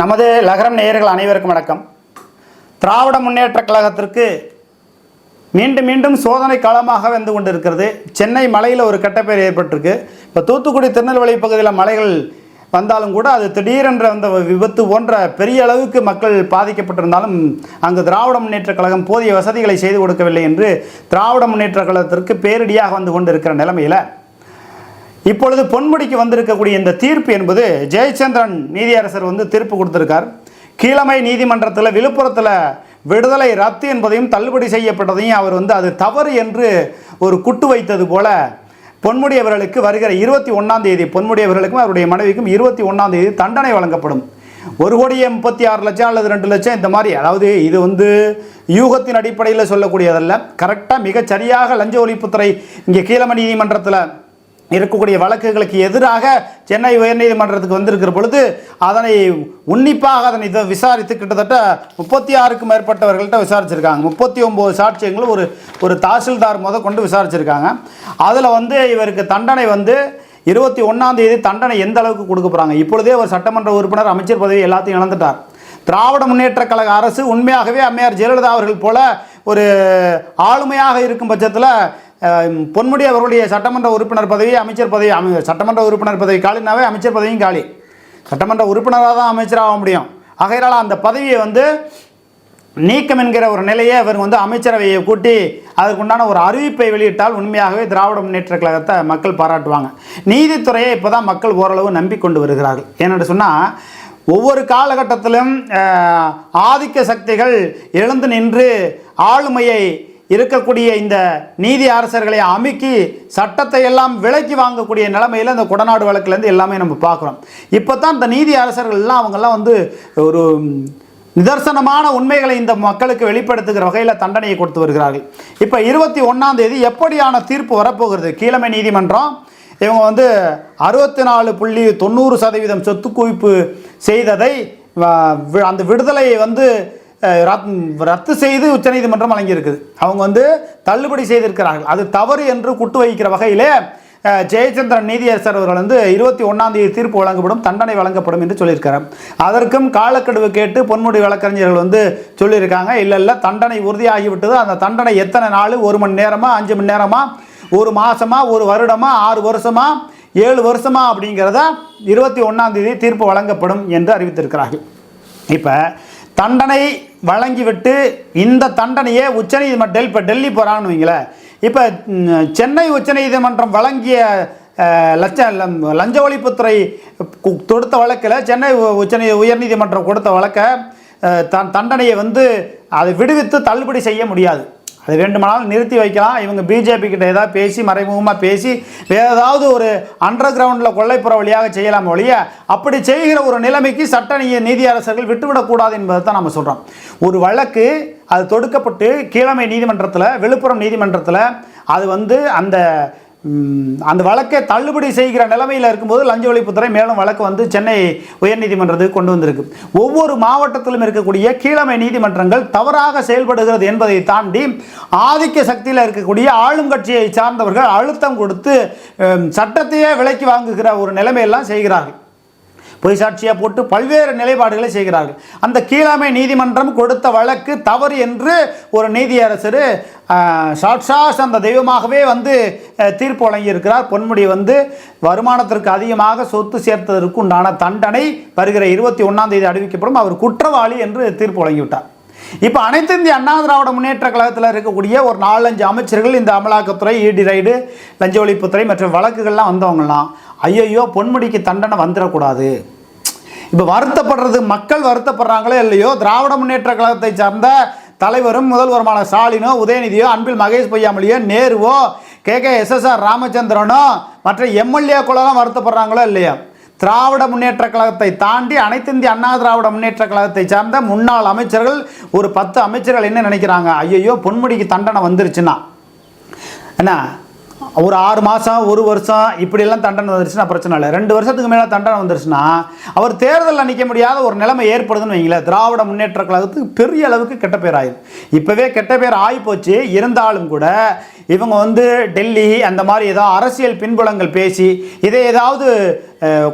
நமது லகரம் நேயர்கள் அனைவருக்கும் வணக்கம். திராவிட முன்னேற்றக் கழகத்திற்கு மீண்டும் மீண்டும் சோதனை காலமாக வந்து கொண்டிருக்கிறது. சென்னை மலையில் ஒரு கெட்டப்பேர் ஏற்பட்டிருக்கு. இப்போ தூத்துக்குடி திருநெல்வேலி பகுதியில் மலைகள் வந்தாலும் கூட அது திடீரென்ற அந்த விபத்து போன்ற பெரிய அளவுக்கு மக்கள் பாதிக்கப்பட்டிருந்தாலும் அங்கு திராவிட முன்னேற்றக் கழகம் போதிய வசதிகளை செய்து கொடுக்கவில்லை என்று திராவிட முன்னேற்றக் கழகத்திற்கு பேரிடியாக வந்து கொண்டிருக்கிற நிலைமையில் இப்பொழுது பொன்முடிக்கு வந்திருக்கக்கூடிய இந்த தீர்ப்பு என்பது ஜெயச்சந்திரன் நீதியரசர் வந்து தீர்ப்பு கொடுத்திருக்கார். கீழமை நீதிமன்றத்தில் விழுப்புரத்தில் விடுதலை ரத்து என்பதையும் தள்ளுபடி செய்யப்பட்டதையும் அவர் வந்து அது தவறு என்று ஒரு குட்டு வைத்தது போல பொன்முடி அவர்களுக்கு வருகிற இருபத்தி ஒன்றாம் தேதி பொன்முடி அவர்களுக்கும் அவருடைய மனைவிக்கும் இருபத்தி ஒன்றாம் தேதி தண்டனை வழங்கப்படும். ஒரு கோடியே முப்பத்தி ஆறு லட்சம் அல்லது ரெண்டு லட்சம் இந்த மாதிரி அதாவது இது வந்து யூகத்தின் அடிப்படையில் சொல்லக்கூடியதல்ல. கரெக்டாக மிகச் சரியாக லஞ்ச ஒழிப்புத்துறை இங்கே கீழமை நீதிமன்றத்தில் இருக்கக்கூடிய வழக்குகளுக்கு எதிராக சென்னை உயர்நீதிமன்றத்துக்கு வந்திருக்கிற பொழுது அதனை உன்னிப்பாக அதனை இதை விசாரித்து கிட்டத்தட்ட முப்பத்தி ஆறுக்கும் மேற்பட்டவர்கள்ட்ட விசாரிச்சிருக்காங்க. முப்பத்தி ஒம்பது சாட்சியங்களும் ஒரு ஒரு தாசில்தார் முத கொண்டு விசாரிச்சிருக்காங்க. அதில் வந்து இவருக்கு தண்டனை வந்து இருபத்தி ஒன்றாம் தேதி தண்டனை எந்த அளவுக்கு கொடுக்க போகிறாங்க இப்பொழுதே ஒரு சட்டமன்ற உறுப்பினர் அமைச்சர் பதவி எல்லாத்தையும் இழந்துட்டார். திராவிட முன்னேற்றக் கழக அரசு உண்மையாகவே அம்மையார் ஜெயலலிதா அவர்கள் போல ஒரு ஆளுமையாக இருக்கும் பட்சத்தில் பொன்முடி அவர்களுடைய சட்டமன்ற உறுப்பினர் பதவி அமைச்சர் பதவி அமை சட்டமன்ற உறுப்பினர் பதவி காலினாவே அமைச்சர் பதவியும் காலி. சட்டமன்ற உறுப்பினராக தான் அமைச்சராக முடியும். ஆகையினால் அந்த பதவியை வந்து நீக்கம் என்கிற ஒரு நிலையை இவர் வந்து அமைச்சரவையை கூட்டி அதற்குண்டான ஒரு அறிவிப்பை வெளியிட்டால் உண்மையாகவே திராவிட முன்னேற்ற கழகத்தை மக்கள் பாராட்டுவாங்க. நீதித்துறையை இப்போ தான் மக்கள் ஓரளவு நம்பிக்கொண்டு வருகிறார்கள். ஏன்னு சொன்னால் ஒவ்வொரு காலகட்டத்திலும் ஆதிக்க சக்திகள் எழுந்து நின்று ஆளுமையை இருக்கக்கூடிய இந்த நீதி அரசர்களை அமுக்கி சட்டத்தை எல்லாம் விலைக்கு வாங்கக்கூடிய நிலைமையில் இந்த கொடநாடு வழக்குலேருந்து எல்லாமே நம்ம பார்க்குறோம். இப்போ தான் இந்த நீதி அரசர்கள்லாம் அவங்கெல்லாம் வந்து ஒரு நிதர்சனமான உண்மைகளை இந்த மக்களுக்கு வெளிப்படுத்துகிற வகையில் தண்டனையை கொடுத்து வருகிறார்கள். இப்போ இருபத்தி ஒன்றாம் தேதி எப்படியான தீர்ப்பு வரப்போகிறது? கீழமை நீதிமன்றம் இவங்க வந்து அறுபத்தி நாலு புள்ளி தொண்ணூறு சதவீதம் சொத்து குவிப்பு செய்ததை வி- அந்த விடுதலையை வந்து ரத்து செய்து உச்சநீதிமன்றம் வழங்கியிருக்குது. அவங்க வந்து தள்ளுபடி செய்திருக்கிறார்கள். அது தவறு என்று குட்டு வைக்கிற வகையிலே ஜெயச்சந்திரன் நீதியரசர் அவர்கள் வந்து இருபத்தி ஒன்றாம் தேதி தீர்ப்பு வழங்கப்படும் தண்டனை வழங்கப்படும் என்று சொல்லியிருக்கிறார். அதற்கும் காலக்கெடுவு கேட்டு பொன்முடி வழக்கறிஞர்கள் வந்து சொல்லியிருக்காங்க இல்லை இல்லை தண்டனை உறுதியாகிவிட்டது. அந்த தண்டனை எத்தனை நாள்? ஒரு மணி நேரமா? அஞ்சு மணி நேரமா? ஒரு மாசமா? ஒரு வருடமா? ஆறு வருஷமா? ஏழு வருஷமா? அப்படிங்கிறத இருபத்தி ஒன்றாம் தேதி தீர்ப்பு வழங்கப்படும் என்று அறிவித்திருக்கிறார்கள். இப்போ தண்டனை வழங்கிவிட்டு இந்த தண்டனையை உச்சநீதிமன்றம் இப்போ டெல்லி போகிறான்னு வைங்களேன். இப்போ சென்னை உச்சநீதிமன்றம் வழங்கிய அஹ், லட்ச லஞ்ச ஒழிப்புத்துறை தொடுத்த வழக்கில் சென்னை உ- உச்சநீ உயர்நீதிமன்றம் கொடுத்த வழக்கை தன் தண்டனையை வந்து அதை விடுவித்து தள்ளுபடி செய்ய முடியாது. அது வேண்டுமானாலும் நிறுத்தி வைக்கலாம். இவங்க பிஜேபி கிட்ட ஏதாவது பேசி மறைமுகமாக பேசி வேறு ஏதாவது ஒரு அண்டர் கிரவுண்டில் கொள்ளைப்புற வழியாக செய்யலாம் ஒழிய அப்படி செய்கிற ஒரு நிலைமைக்கு சட்ட நீ- நீதி அரசர்கள் விட்டுவிடக்கூடாது என்பதை தான் நம்ம சொல்கிறோம் ஒரு வழக்கு அது தொடுக்கப்பட்டு கீழமை நீதிமன்றத்தில் விழுப்புரம் நீதிமன்றத்தில் அது வந்து அந்த அந்த வழக்கை தள்ளுபடி செய்கிற நிலைமையில் இருக்கும்போது லஞ்ச ஒழிப்புத்துறை மேலும் வழக்கு வந்து சென்னை உயர்நீதிமன்றத்துக்கு கொண்டு வந்திருக்கு. ஒவ்வொரு மாவட்டத்திலும் இருக்கக்கூடிய கீழமை நீதிமன்றங்கள் தவறாக செயல்படுகிறது என்பதை தாண்டி ஆதிக்க சக்தியில் இருக்கக்கூடிய ஆளும் கட்சியை சார்ந்தவர்கள் அழுத்தம் கொடுத்து சட்டத்தையே விலைக்கு வாங்குகிற ஒரு நிலைமையெல்லாம் செய்கிறார்கள். பொய் சாட்சியாக போட்டு பல்வேறு நிலைப்பாடுகளை செய்கிறார்கள். அந்த கீழமை நீதிமன்றம் கொடுத்த வழக்கு தவறு என்று ஒரு நீதியரசர் சாட்சாஸ் அந்த தெய்வமாகவே வந்து தீர்ப்பு வழங்கியிருக்கிறார். பொன்முடி வந்து வருமானத்திற்கு அதிகமாக சொத்து சேர்த்ததற்கு உண்டான தண்டனை வருகிற இருபத்தி ஒன்றாம் தேதி அறிவிக்கப்படும். அவர் குற்றவாளி என்று தீர்ப்பு வழங்கிவிட்டார். இப்போ அனைத்து இந்திய அண்ணா திராவிட முன்னேற்ற கழகத்தில் இருக்கக்கூடிய ஒரு நாலஞ்சு அமைச்சர்கள் இந்த அமலாக்கத்துறை ஈடி ரைடு லஞ்ச ஒழிப்புத்துறை மற்றும் வழக்குகள்லாம் வந்தவங்கலாம் ஐயையோ பொன்முடிக்கு தண்டனை வந்துடக்கூடாது. இப்போ வருத்தப்படுறது மக்கள் வருத்தப்படுறாங்களோ இல்லையோ திராவிட முன்னேற்ற கழகத்தை சார்ந்த தலைவரும் முதல்வருமான ஸ்டாலினோ உதயநிதியோ அன்பில் மகேஷ் பொய்யாமலியோ நேருவோ கே. கே. எஸ்எஸ்ஆர் ராமச்சந்திரனோ மற்ற எம்எல்ஏக்குள்ளலாம் வருத்தப்படுறாங்களோ இல்லையோ? திராவிட முன்னேற்ற கழகத்தை தாண்டி அனைத்து இந்திய அண்ணா திராவிட முன்னேற்ற கழகத்தை சார்ந்த முன்னாள் அமைச்சர்கள் ஒரு பத்து அமைச்சர்கள் என்ன நினைக்கிறாங்க? ஐயையோ பொன்முடிக்கு தண்டனை வந்துருச்சுன்னா. என்ன? ஒரு ஆறு மாதம் ஒரு வருஷம் இப்படியெல்லாம் தண்டனை வந்துருச்சுன்னா பிரச்சனை இல்லை. ரெண்டு வருஷத்துக்கு மேலே தண்டனை வந்துருச்சுன்னா அவர் தேர்தலில் நிற்க முடியாத ஒரு நிலைமை ஏற்படுதுன்னு வைங்களேன். திராவிட முன்னேற்ற கழகத்துக்கு பெரிய அளவுக்கு கெட்ட பேர் ஆயிடும் இப்போவே கெட்ட பேர் ஆகி போச்சு இருந்தாலும் கூட இவங்க வந்து டெல்லி அந்த மாதிரி ஏதோ அரசியல் பின்புலங்கள் பேசி இதை ஏதாவது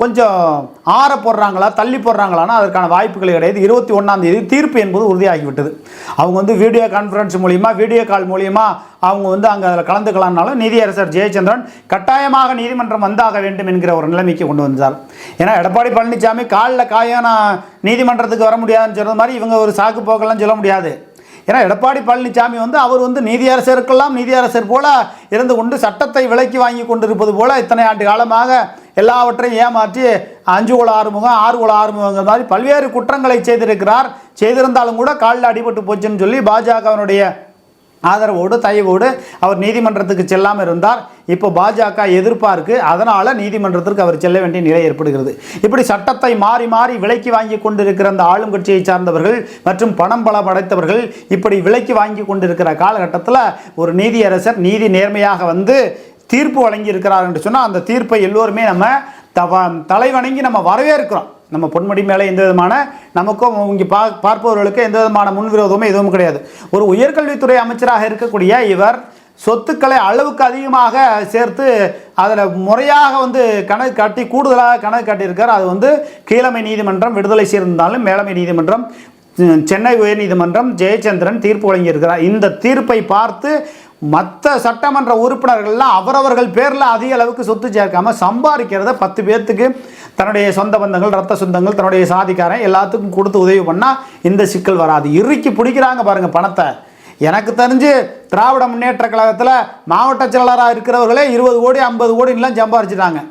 கொஞ்சம் ஆற போடுறாங்களா தள்ளி போடுறாங்களான்னா அதற்கான வாய்ப்புகள் கிடையாது. இருபத்தி ஒன்றாம் தேதி தீர்ப்பு என்பது உறுதியாகிவிட்டது. அவங்க வந்து வீடியோ கான்ஃபரன்ஸ் மூலிமா வீடியோ கால் மூலியமாக அவங்க வந்து அங்கே அதில் கலந்துக்கலாம்னாலும் நீதியரசர் ஜெயச்சந்திரன் கட்டாயமாக நீதிமன்றம் வந்தாக வேண்டும் என்கிற ஒரு நிலைமைக்கு கொண்டு வந்தார். ஏன்னா எடப்பாடி பழனிசாமி காலில் காயம் நான் நீதிமன்றத்துக்கு வர முடியாதுன்னு சொன்னது மாதிரி இவங்க ஒரு சாக்கு போக்கெல்லாம் சொல்ல முடியாது. ஏன்னா எடப்பாடி பழனிசாமி வந்து அவர் வந்து நீதியரசருக்கெல்லாம் நீதியரசர் போல இருந்து கொண்டு சட்டத்தை விலக்கி வாங்கி கொண்டிருப்பது போல இத்தனை ஆண்டு காலமாக எல்லாவற்றையும் ஏமாற்றி அஞ்சு குல ஆறுமுகம் ஆறு குல ஆறுமுகங்கிற மாதிரி பல்வேறு குற்றங்களை செய்திருக்கிறார். செய்திருந்தாலும் கூட காலில் அடிபட்டு போச்சுன்னு சொல்லி பாஜகவினுடைய ஆதரவோடு தயவோடு அவர் நீதிமன்றத்துக்கு செல்லாமல் இருந்தார். இப்போ பாஜக எதிர்ப்பாருக்கு அதனால் நீதிமன்றத்திற்கு அவர் செல்ல வேண்டிய நிலை ஏற்படுகிறது. இப்படி சட்டத்தை மாறி மாறி விலைக்கு வாங்கி கொண்டிருக்கிற அந்த ஆளும் கட்சியை சார்ந்தவர்கள் மற்றும் பணம் பல படைத்தவர்கள் இப்படி விலைக்கு வாங்கி கொண்டிருக்கிற காலகட்டத்தில் ஒரு நீதியரசர் நீதி நேர்மையாக வந்து தீர்ப்பு வழங்கியிருக்கிறார் என்று சொன்னால் அந்த தீர்ப்பை எல்லோருமே நம்ம தவ தலைவணங்கி நம்ம வரவேற்கிறோம். நம்ம பொன்முடி மேலே எந்த விதமான நமக்கும் இங்கே பா பார்ப்பவர்களுக்கு எந்த விதமான முன்விரோதமும் எதுவும் கிடையாது. ஒரு உயர்கல்வித்துறை அமைச்சராக இருக்கக்கூடிய இவர் சொத்துக்களை அளவுக்கு அதிகமாக சேர்த்து அதில் முறையாக வந்து கணக்கு காட்டி கூடுதலாக கணக்கு காட்டியிருக்கார். அது வந்து கீழமை நீதிமன்றம் விடுதலை செய்திருந்தாலும் மேலமை நீதிமன்றம் சென்னை உயர்நீதிமன்றம் ஜெயச்சந்திரன் தீர்ப்பு வழங்கியிருக்கிறார். இந்த தீர்ப்பை பார்த்து மற்ற சட்டமன்ற உறுப்பினர்கள்லாம் அவரவர்கள் பேரில் அதிக அளவுக்கு சொத்து சேர்க்காமல் சம்பாதிக்கிறத பத்து பேர்த்துக்கு தன்னுடைய சொந்த பந்தங்கள் ரத்த சொந்தங்கள் தன்னுடைய சாதிக்காரன் எல்லாத்துக்கும் கொடுத்து உதவி பண்ணால் இந்த சிக்கல் வராது. இறுக்கி பிடிக்கிறாங்க பாருங்கள் பணத்தை. எனக்கு தெரிஞ்சு திராவிட முன்னேற்ற கழகத்தில் மாவட்ட செயலாளராக இருக்கிறவர்களே இருபது கோடி ஐம்பது கோடின்லாம் சம்பாரிச்சிட்டாங்க.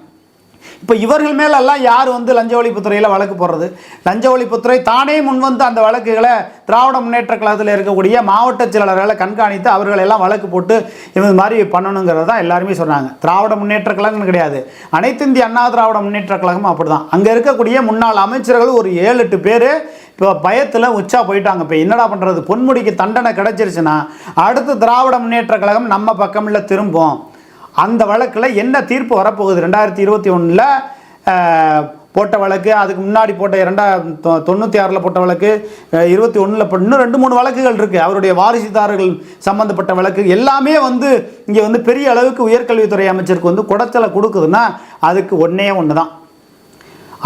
இப்போ இவர்கள் மேலெல்லாம் யார் வந்து லஞ்ச ஒழிப்புத்துறையில் வழக்கு போடுறது? லஞ்ச ஒழிப்புத்துறை தானே முன்வந்து அந்த வழக்குகளை திராவிட முன்னேற்ற கழகத்தில் இருக்கக்கூடிய மாவட்ட செயலாளர்களை கண்காணித்து அவர்கள் எல்லாம் வழக்கு போட்டு இது மாதிரி பண்ணணுங்கிறது தான் எல்லாருமே சொன்னாங்க. திராவிட முன்னேற்ற கழகம்னு கிடையாது. அனைத்து இந்திய அண்ணா திராவிட முன்னேற்ற கழகமும் அப்படி தான் அங்கே இருக்கக்கூடிய முன்னாள் அமைச்சர்கள் ஒரு ஏழு எட்டு பேர் இப்போ பயத்தில் உச்சா போயிட்டாங்க. இப்போ என்னடா பண்ணுறது பொன்முடிக்கு தண்டனை கிடைச்சிருச்சுன்னா அடுத்து திராவிட முன்னேற்ற கழகம் நம்ம பக்கமில்ல திரும்பும். அந்த வழக்கில் என்ன தீர்ப்பு வரப்போகுது? ரெண்டாயிரத்தி இருபத்தி ஒன்றில் போட்ட வழக்கு அதுக்கு முன்னாடி போட்ட இரண்டா தொண்ணூற்றி ஆறில் போட்ட வழக்கு இருபத்தி ஒன்றில் இன்னும் ரெண்டு மூணு வழக்குகள் இருக்குது அவருடைய வாரிசுதாரர்கள் சம்மந்தப்பட்ட வழக்கு எல்லாமே வந்து இங்கே வந்து பெரிய அளவுக்கு உயர்கல்வித்துறை அமைச்சருக்கு வந்து குடைச்சலை கொடுக்குதுன்னா அதுக்கு ஒன்றே ஒன்று தான்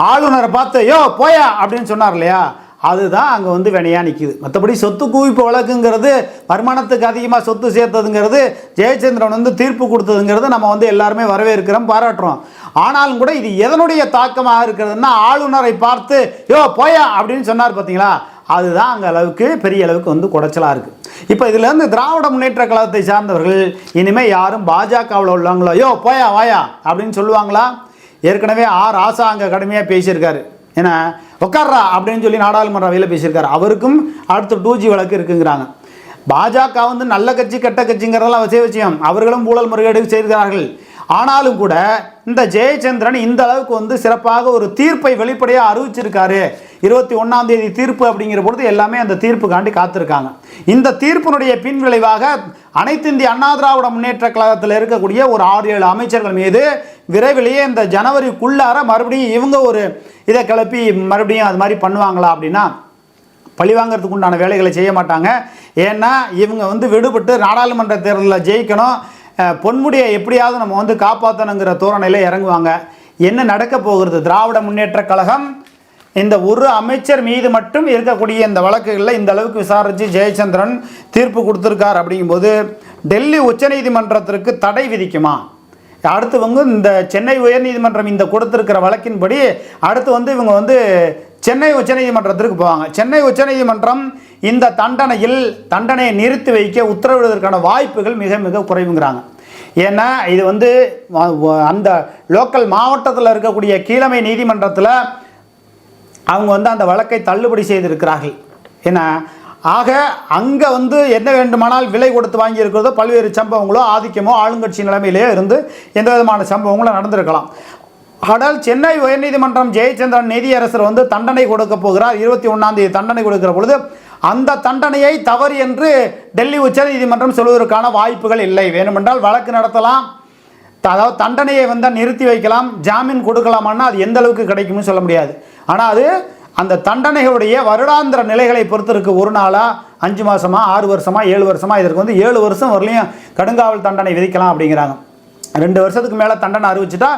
ஆளுநரை பார்த்து யோ போயா! அப்படின்னு சொன்னார் இல்லையா? அதுதான் அங்கே வந்து வினையாக நிற்கிது மற்றபடி சொத்து குவிப்பு வழக்குங்கிறது வருமானத்துக்கு அதிகமாக சொத்து சேர்த்ததுங்கிறது ஜெயச்சந்திரன் வந்து தீர்ப்பு கொடுத்ததுங்கிறது நம்ம வந்து எல்லாருமே வரவேற்கிறோம் பாராட்டுறோம். ஆனாலும் கூட இது எதனுடைய தாக்கமாக இருக்கிறதுன்னா ஆளுநரை பார்த்து யோ போயா! அப்படின்னு சொன்னார் பார்த்தீங்களா அதுதான் அங்கே அளவுக்கு பெரிய அளவுக்கு வந்து குடைச்சலாக இருக்குது இப்போ இதுலேருந்து திராவிட முன்னேற்ற கழகத்தை சார்ந்தவர்கள் இனிமேல் யாரும் பாஜகவில் உள்ளவங்களோ யோ போயா வாயா! அப்படின்னு சொல்லுவாங்களா? ஏற்கனவே ஆர் ஆசா அங்கே கடுமையாக பேசியிருக்காரு. ஏன்னா உட்கார்றா அப்படின்னு சொல்லி நாடாளுமன்ற அவையில் பேசியிருக்காரு. அவருக்கும் அடுத்த டூ ஜி வழக்கு இருக்குங்கிறாங்க. பாஜக வந்து நல்ல கட்சி கெட்ட கட்சிங்கிறதெல்லாம் வச்சே விஷயம். அவர்களும் ஊழல் முறைகேடு செய்கிறார்கள் ஆனாலும் கூட இந்த ஜெயச்சந்திரன் இந்த அளவுக்கு வந்து சிறப்பாக ஒரு தீர்ப்பை வெளிப்படையாக அறிவிச்சிருக்காரு. இருபத்தி ஒன்றாம் தேதி தீர்ப்பு அப்படிங்கிற பொழுது எல்லாமே அந்த தீர்ப்புக்காண்டி காத்திருக்காங்க. இந்த தீர்ப்பினுடைய பின் விளைவாக அனைத்து இந்திய அண்ணா திராவிட முன்னேற்ற கழகத்தில் இருக்கக்கூடிய ஒரு ஆறு ஏழு அமைச்சர்கள் மீது விரைவிலேயே இந்த ஜனவரிக்குள்ளார மறுபடியும் இவங்க ஒரு இதை கிளப்பி மறுபடியும் அது மாதிரி பண்ணுவாங்களா அப்படின்னா பழிவாங்கிறதுக்கு உண்டான வேலைகளை செய்ய மாட்டாங்க. ஏன்னா இவங்க வந்து விடுபட்டு நாடாளுமன்ற தேர்தலில் ஜெயிக்கணும். பொன்முடியை எப்படியாவது நம்ம வந்து காப்பாற்றணுங்கிற தோரணையில் இறங்குவாங்க. என்ன நடக்க போகிறது? திராவிட முன்னேற்ற கழகம் இந்த ஒரு அமைச்சர் மீது மட்டும் இருக்கக்கூடிய இந்த வழக்குகளில் இந்த அளவுக்கு விசாரித்து ஜெயச்சந்திரன் தீர்ப்பு கொடுத்துருக்கார் அப்படிங்கும்போது டெல்லி உச்சநீதிமன்றத்திற்கு தடை விதிக்குமா? அடுத்து வந்து இந்த சென்னை உயர்நீதிமன்றம் இந்த கொடுத்துருக்கிற வழக்கின்படி அடுத்து வந்து இவங்க வந்து சென்னை உச்சநீதிமன்றத்திற்கு போவாங்க. சென்னை உச்சநீதிமன்றம் இந்த தண்டனையில் தண்டனையை நிறுத்தி வைக்க உத்தரவிடுவதற்கான வாய்ப்புகள் மிக மிக குறைவுங்கிறாங்க. ஏன்னா இது வந்து அந்த லோக்கல் மாவட்டத்தில் இருக்கக்கூடிய கீழமை நீதிமன்றத்தில் அவங்க வந்து அந்த வழக்கை தள்ளுபடி செய்திருக்கிறார்கள். ஏன்னா ஆக அங்கே வந்து என்ன வேண்டுமானால் விலை கொடுத்து வாங்கி இருக்கிறதோ பல்வேறு சம்பவங்களோ ஆதிக்கமோ ஆளுங்கட்சி நிலைமையிலேயோ இருந்து எந்த விதமான சம்பவங்களும் நடந்திருக்கலாம். ஆனால் சென்னை உயர்நீதிமன்றம் ஜெயச்சந்திரன் நீதியரசர் வந்து தண்டனை கொடுக்க போகிறார். இருபத்தி ஒன்றாம் தேதி தண்டனை கொடுக்கிற பொழுது அந்த தண்டனையை தவறு என்று டெல்லி உச்சநீதிமன்றம் சொல்வதற்கான வாய்ப்புகள் இல்லை. வேணுமென்றால் வழக்கு நடத்தலாம். அதாவது தண்டனையை வந்து நிறுத்தி வைக்கலாம் ஜாமீன் கொடுக்கலாமான்னா அது எந்த அளவுக்கு கிடைக்கும்னு சொல்ல முடியாது. ஆனால் அது அந்த தண்டனைகளுடைய வருடாந்திர நிலைகளை பொறுத்திருக்கு. ஒரு நாளாக அஞ்சு மாதமாக ஆறு வருஷமா ஏழு வருஷமாக இதற்கு வந்து ஏழு வருஷம் வரலையும் கடுங்காவல் தண்டனை விதிக்கலாம் அப்படிங்கிறாங்க. ரெண்டு வருஷத்துக்கு மேலே தண்டனை அறிவிச்சுட்டா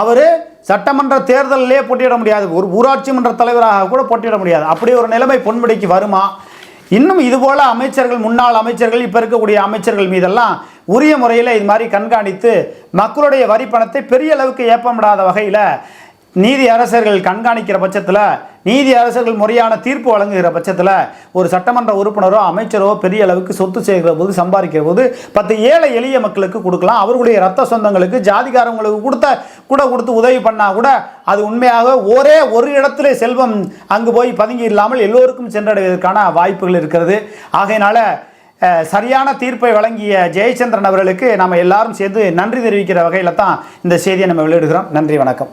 அவர் சட்டமன்ற தேர்தலிலே போட்டியிட முடியாது. ஒரு ஊராட்சி மன்ற தலைவராக கூட போட்டியிட முடியாது. அப்படி ஒரு நிலைமை பொன்முடிக்கு வருமா? இன்னும் இதுபோல் அமைச்சர்கள் முன்னாள் அமைச்சர்கள் இப்போ இருக்கக்கூடிய அமைச்சர்கள் மீதெல்லாம் உரிய முறையில் இது மாதிரி கண்காணித்து மக்களுடைய வரி பணத்தை பெரிய அளவுக்கு ஏப்பமிடாத வகையில் நீதி அரசர்கள் கண்காணிக்கிற பட்சத்தில் நீதி அரசர்கள் முறையான தீர்ப்பு வழங்குகிற பட்சத்தில் ஒரு சட்டமன்ற உறுப்பினரோ அமைச்சரோ பெரிய அளவுக்கு சொத்து சேர்க்கிற போது சம்பாதிக்கிற போது பத்து ஏழை எளிய மக்களுக்கு கொடுக்கலாம். அவர்களுடைய ரத்த சொந்தங்களுக்கு ஜாதிகாரங்களுக்கு கொடுத்த கூட கொடுத்து உதவி பண்ணால் கூட அது உண்மையாக ஒரே ஒரு இடத்துல செல்வம் அங்கு போய் பதுங்கி இல்லாமல் எல்லோருக்கும் சென்றடைவதற்கான வாய்ப்புகள் இருக்கிறது. ஆகையினால சரியான தீர்ப்பை வழங்கிய ஜெயச்சந்திரன் அவர்களுக்கு நம்ம எல்லாரும் சேர்ந்து நன்றி தெரிவிக்கிற வகையில் தான் இந்த செய்தியை நம்ம வெளியிடுகிறோம். நன்றி வணக்கம்.